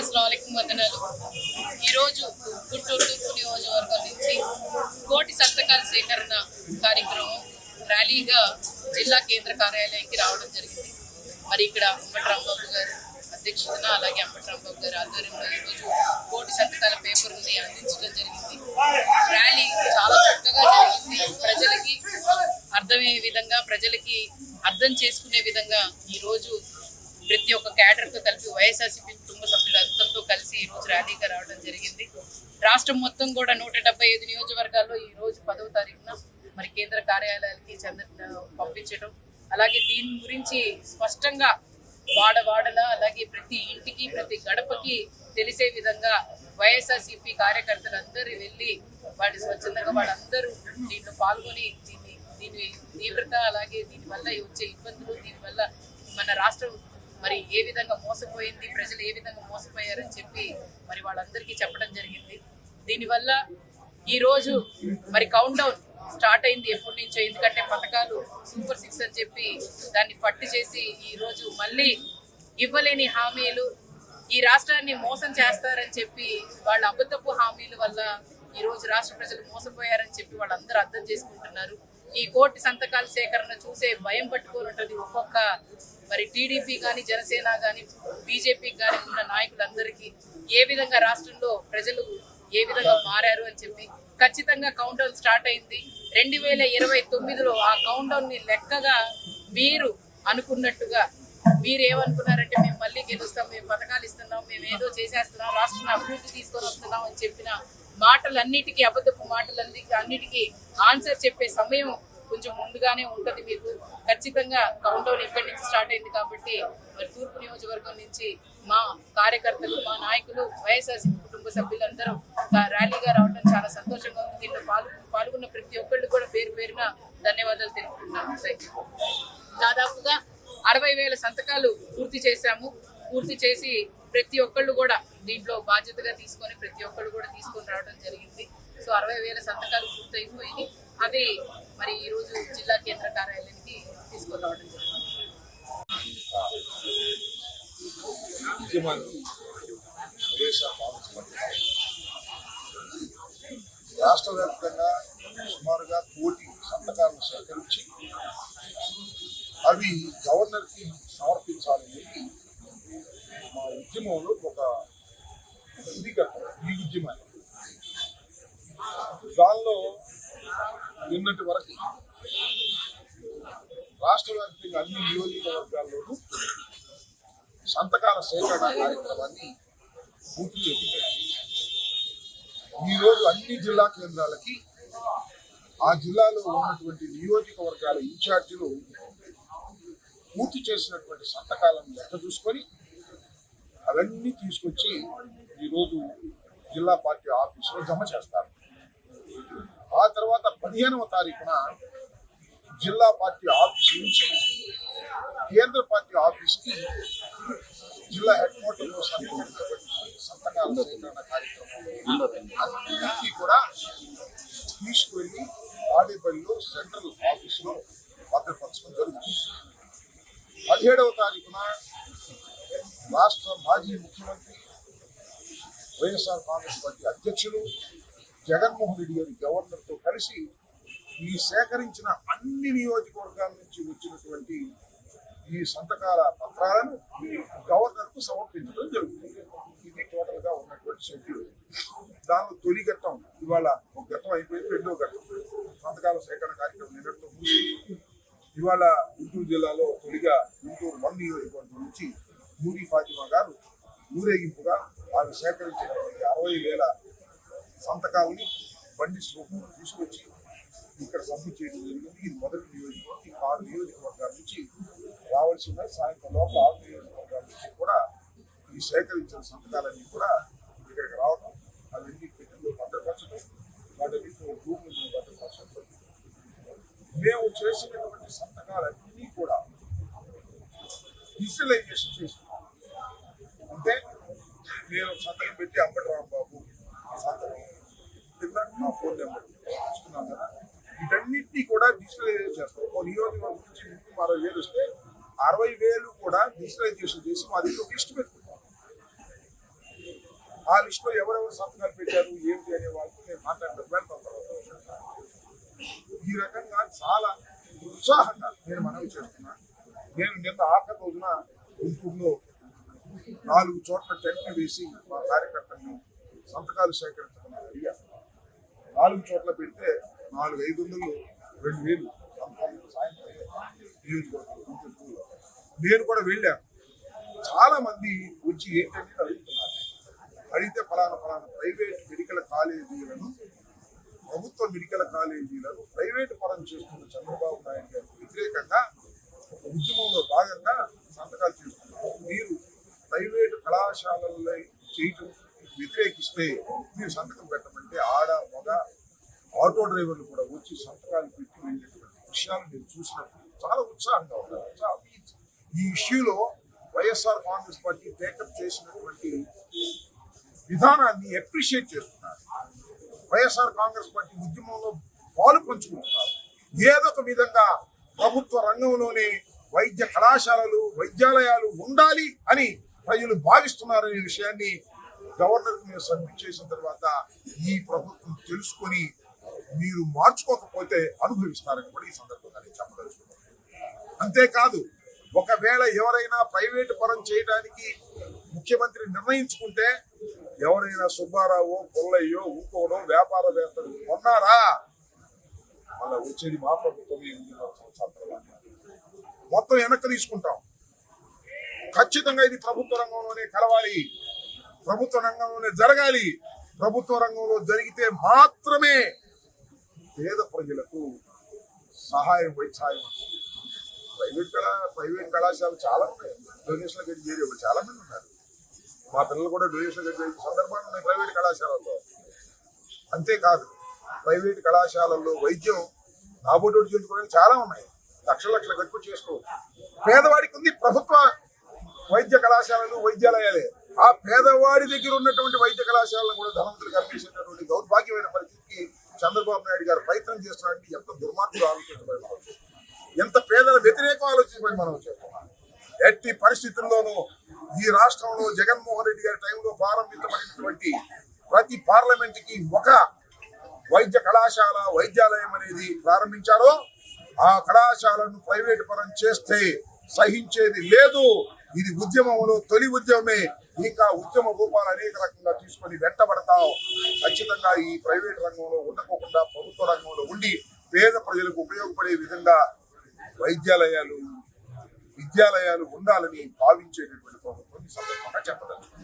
అస్సలం వందనాలు ఈరోజు గుంటూరు తూర్పు నియోజకవర్గం నుంచి కోటి సంతకాల సేకరణ కార్యక్రమం ర్యాలీగా జిల్లా కేంద్ర కార్యాలయానికి రావడం జరిగింది. మరి ఇక్కడ అంబటి రాంబాబు గారు అధ్యక్షతన అలాగే అంబటి రాంబాబు గారి ఆధ్వర్యంలో ఈరోజు కోటి సంతకాల పేపర్ని అందించడం జరిగింది. ర్యాలీ చాలా చక్కగా జరిగింది. ప్రజలకి అర్థమయ్యే విధంగా ప్రజలకి అర్థం చేసుకునే విధంగా ఈరోజు ప్రతి ఒక్క క్యాడర్తో కలిపి వైఎస్ఆర్సీపీ ఈ రోజు ర్యాలీగా రావడం జరిగింది. రాష్ట్రం మొత్తం కూడా నూట డెబ్బై ఐదు నియోజకవర్గాల్లో ఈ రోజు పదవ తారీఖున మరి కేంద్ర కార్యాలయాలకి చంద్ర పంపించడం. అలాగే దీని గురించి స్పష్టంగా వాడ వాడల అలాగే ప్రతి ఇంటికి ప్రతి గడపకి తెలిసే విధంగా వైఎస్ఆర్సీపీ కార్యకర్తలందరూ వెళ్ళి వాళ్ళు స్వచ్ఛందంగా వాళ్ళందరూ దీంట్లో పాల్గొని దీన్ని దీని తీవ్రత అలాగే దీనివల్ల వచ్చే ఇబ్బందులు దీనివల్ల మన రాష్ట్రం మరి ఏ విధంగా మోసపోయింది ప్రజలు ఏ విధంగా మోసపోయారని చెప్పి మరి వాళ్ళందరికీ చెప్పడం జరిగింది. దీనివల్ల ఈ రోజు మరి కౌంట్ డౌన్ స్టార్ట్ అయింది ఎప్పటి నుంచో. ఎందుకంటే పథకాలు సూపర్ సిక్స్ అని చెప్పి దాన్ని పట్టు చేసి ఈరోజు మళ్ళీ ఇవ్వలేని హామీలు ఈ రాష్ట్రాన్ని మోసం చేస్తారని చెప్పి వాళ్ళ అబద్ధపు హామీల వల్ల ఈరోజు రాష్ట్ర ప్రజలు మోసపోయారని చెప్పి వాళ్ళందరూ అర్థం చేసుకుంటున్నారు. ఈ కోటి సంతకాల సేకరణ చూసే భయం పట్టుకొని ఉంటుంది. ఒక్కొక్క మరి టీడీపీ కానీ జనసేన కానీ బీజేపీ కానీ ఉన్న నాయకులందరికీ ఏ విధంగా రాష్ట్రంలో ప్రజలు ఏ విధంగా మారారు అని చెప్పి ఖచ్చితంగా కౌంట్ డౌన్ స్టార్ట్ అయింది. రెండు వేల ఇరవై తొమ్మిదిలో ఆ కౌంట్ డౌన్ని లెక్కగా మీరు అనుకున్నట్టుగా మీరు ఏమనుకున్నారంటే మేము మళ్ళీ గెలుస్తాం మేము పథకాలు ఇస్తున్నాం మేము ఏదో చేసేస్తున్నాం రాష్ట్రం అభివృద్ధి తీసుకొని వస్తున్నాం అని చెప్పిన మాటలన్నిటికీ అబద్ధపు మాటలన్నీ అన్నిటికీ ఆన్సర్ చెప్పే సమయం కొంచెం ముందుగానే ఉంటుంది మీకు. ఖచ్చితంగా కౌంట్ డౌన్ ఇక్కడి నుంచి స్టార్ట్ అయింది కాబట్టి మరి తూర్పు నియోజకవర్గం నుంచి మా కార్యకర్తలు మా నాయకులు వైఎస్ఆర్సీపీ కుటుంబ సభ్యులందరూ ర్యాలీగా రావడం చాలా సంతోషంగా ఉంది. దీంట్లో పాల్గొన్న ప్రతి ఒక్కళ్ళు కూడా పేరు పేరున ధన్యవాదాలు తెలుపుతున్నాను దాదాపుగా అరవై వేల సంతకాలు పూర్తి చేశాము. పూర్తి చేసి ప్రతి ఒక్కళ్ళు కూడా దీంట్లో బాధ్యతగా తీసుకొని ప్రతి ఒక్కరు కూడా తీసుకొని రావడం జరిగింది. సో అరవై వేల సంతకాలు పూర్తయిపోయి అవి మరి ఈ రోజు జిల్లా కేంద్ర కార్యాలయానికి తీసుకొని రావడం జరిగింది రాష్ట్ర వ్యాప్తంగా సుమారుగా కోటి సంతకాలను సేకరించి అవి గవర్నర్కి సమర్పించాలని మా ఉద్యమంలో ఒక స్థితిగతం ఈ ఉద్యమాన్ని దానిలో నిన్నటి వరకు రాష్ట్ర వ్యాప్తంగా అన్ని నియోజకవర్గాల్లోనూ సంతకాల సేకరణ కార్యక్రమాన్ని పూర్తి చేపట్టారు. ఈరోజు అన్ని జిల్లా కేంద్రాలకి ఆ జిల్లాలో ఉన్నటువంటి నియోజకవర్గాల ఇన్ఛార్జీలు పూర్తి చేసినటువంటి సంతకాలను లెక్క చూసుకొని అవన్నీ తీసుకొచ్చి ఈరోజు జిల్లా పార్టీ ఆఫీసులో జమ చేస్తారు. ఆ తర్వాత పదిహేనవ తారీఖున జిల్లా పార్టీ ఆఫీస్ నుంచి కేంద్ర పార్టీ ఆఫీస్కి జిల్లా హెడ్ క్వార్టర్లో కోసం సంతకాల సేకరణ కార్యక్రమం. అన్నింటినీ కూడా తీసుకువెళ్ళి ఆడేపల్లిలో సెంట్రల్ ఆఫీసులో భద్రపరచడం జరుగుతుంది పదిహేడవ తారీఖున రాష్ట్ర మాజీ ముఖ్యమంత్రి వైఎస్ఆర్ కాంగ్రెస్ పార్టీ అధ్యక్షులు జగన్మోహన్ రెడ్డి గారి గవర్నర్తో కలిసి ఈ సేకరించిన అన్ని నియోజకవర్గాల నుంచి వచ్చినటువంటి ఈ సంతకాల పత్రాలను గవర్నర్కు సమర్పించడం జరుగుతుంది. ఇది టోటల్గా ఉన్నటువంటి షెడ్యూల్. దానిలో తొలి ఘట్టం ఇవాళ ఒక ఘట్టం అయిపోయింది రెండో ఘట్టం. సంతకాల సేకరణ కార్యక్రమం నిన్నటితో ముగిసి ఇవాళ గుంటూరు జిల్లాలో తొలిగా గుంటూరు వన్ నియోజకవర్గం నుంచి నూరి ఫాతిమా గారు ఊరేగింపుగా ఆమె సేకరించినటువంటి అరవై వేల సంతకాలని బండి రూపంలో తీసుకొచ్చి ఇక్కడ సబ్మిట్ చేయడం జరిగింది. ఇది మొదటి నియోజకవర్గం ఈ ఆరు నియోజకవర్గాల నుంచి రావాల్సిన సాయంత్రం లోపల ఆరు నియోజకవర్గాల నుంచి కూడా ఈ సేకరించిన సంతకాలన్నీ కూడా ఇక్కడికి రావడం అవన్నీ పెట్టిలో భద్రపరచడం వాటిని భూములను భద్రపరచడం మేము చేసినటువంటి సంతకాలన్నీ కూడా డిజిటలైజేషన్ చేసి అంటే నేను సంతకం పెట్టి అంబటి రాంబాబు సంతకం. కింద నా ఫోన్ నెంబర్ ఇస్తున్నాం కదా. వీటన్నిటినీ కూడా డిజిటలైజేషన్ చేస్తాం. ఒక నియోజకవర్గం నుంచి ఇంటికి అరవై వేలు వస్తే అరవై వేలు కూడా డిజిటలైజేషన్ చేసి మా దగ్గర ఒక లిస్ట్ పెట్టుకుంటాం. ఆ లిస్టులో ఎవరెవరు సంతకాలు పెట్టారు ఏంటి అనే వాళ్ళతో నేను మాట్లాడటం తర్వాత. ఈ రకంగా చాలా ఉత్సాహంగా నేను మనవి చేస్తున్నాను నేను నిన్న ఆఖరి రోజున గుంటూరులో నాలుగు చోట్ల టెంట్లు వేసి మా కార్యకర్తలను సంతకాలు సేకరించమని అడిగారు నాలుగు చోట్ల పెడితే నాలుగు ఐదు వందలు రెండు వేలు సాయంత్రం నేను కూడా వెళ్ళాను. చాలా మంది వచ్చి ఏంటంటే అడుగుతున్నారు? అడిగితే ఫలానా ఫలానా ప్రైవేట్ మెడికల్ కాలేజీలను ప్రభుత్వ మెడికల్ కాలేజీలను ప్రైవేట్ పరం చేస్తున్న చంద్రబాబు నాయుడు గారికి వ్యతిరేకంగా ఒక ఉద్యమంలో భాగంగా సంతకాలు చేస్తున్నారు. మీరు ప్రైవేట్ కళాశాలల్లో చేయటం వ్యతిరేకిస్తే మీరు సంతకం పెట్టమంటే ఆడ మగ ఆటో డ్రైవర్లు కూడా వచ్చి సంతకాలు పెట్టి వెళ్ళేటువంటి విషయాలు నేను చూసినప్పుడు చాలా ఉత్సాహంగా ఉన్నారు. ఈ ఇష్యూలో వైఎస్ఆర్ కాంగ్రెస్ పార్టీ టేకప్ చేసినటువంటి విధానాన్ని అప్రిషియేట్ చేస్తున్నారు. వైఎస్ఆర్ కాంగ్రెస్ పార్టీ ఉద్యమంలో పాలు పంచుకుంటున్నారు. ఏదో ఒక విధంగా ప్రభుత్వ రంగంలోనే వైద్య కళాశాలలు వైద్యాలయాలు ఉండాలి అని ప్రజలు భావిస్తున్నారనే విషయాన్ని గవర్నర్ మేము సబ్మిట్ చేసిన తర్వాత ఈ ప్రభుత్వం తెలుసుకొని మీరు మార్చుకోకపోతే అనుభవిస్తారని కూడా ఈ సందర్భంగా నేను చెప్పదలుచుకున్నాను. అంతేకాదు ఒకవేళ ఎవరైనా ప్రైవేటు పరం చేయడానికి ముఖ్యమంత్రి నిర్ణయించుకుంటే ఎవరైనా సుబ్బారావు కొల్లయ్యో ఇంకోడో వ్యాపారవేత్తలు కొన్నారా? మళ్ళీ వచ్చేది మా ప్రభుత్వం మొత్తం వెనక్కి తీసుకుంటాం. ఖచ్చితంగా ఇది ప్రభుత్వ రంగంలోనే కలవాలి. ప్రభుత్వ రంగంలోనే జరగాలి. ప్రభుత్వ రంగంలో జరిగితే మాత్రమే పేద ప్రజలకు సహాయం వైద్యాయం ప్రైవేట్ కళా ప్రైవేట్ కళాశాలలు చాలా ఉన్నాయి. డొనేషన్లు కట్టి చేరే చాలా మంది ఉన్నారు. మా పిల్లలు కూడా డొనేషన్లు కట్టి చేసే సందర్భాలు ఉన్నాయి ప్రైవేట్ కళాశాలల్లో. అంతేకాదు ప్రైవేట్ కళాశాలల్లో వైద్యం నాబోటోడు చేసుకోవడానికి చాలా ఉన్నాయి. లక్ష లక్షల కట్టుకు చేసుకో. పేదవాడికి ఉంది ప్రభుత్వ వైద్య కళాశాలలు వైద్యాలయాలే. ఆ పేదవాడి దగ్గర ఉన్నటువంటి వైద్య కళాశాలను కూడా ధనవంతులు కల్పించేటటువంటి దౌర్భాగ్యమైన పరిస్థితికి చంద్రబాబు నాయుడు గారు ప్రయత్నం చేస్తున్నారంటే ఎంత దుర్మార్గులు ఆలోచించబడి ఎంత పేదల వ్యతిరేకం ఆలోచించబడి మనం చేస్తున్నాం. ఎట్టి పరిస్థితుల్లోనూ ఈ రాష్ట్రంలో జగన్మోహన్ రెడ్డి గారి టైంలో ప్రారంభించబడినటువంటి ప్రతి పార్లమెంట్కి ఒక వైద్య కళాశాల వైద్యాలయం అనేది ప్రారంభించారో ఆ కళాశాలను ప్రైవేట్ పరం చేస్తే సహించేది లేదు. ఇది ఉద్యమంలో తొలి ఉద్యమమే ఇంకా ఉద్యమ రూపాలు అనేక రకంగా తీసుకొని వెంటబడతాం ఖచ్చితంగా ఈ ప్రైవేట్ రంగంలో ఉండకోకుండా ప్రభుత్వ రంగంలో ఉండి పేద ప్రజలకు ఉపయోగపడే విధంగా వైద్యాలయాలు విద్యాలయాలు ఉండాలని భావించేటటువంటి ప్రభుత్వం ఈ సందర్భంగా చెప్పదలుచుకున్నాను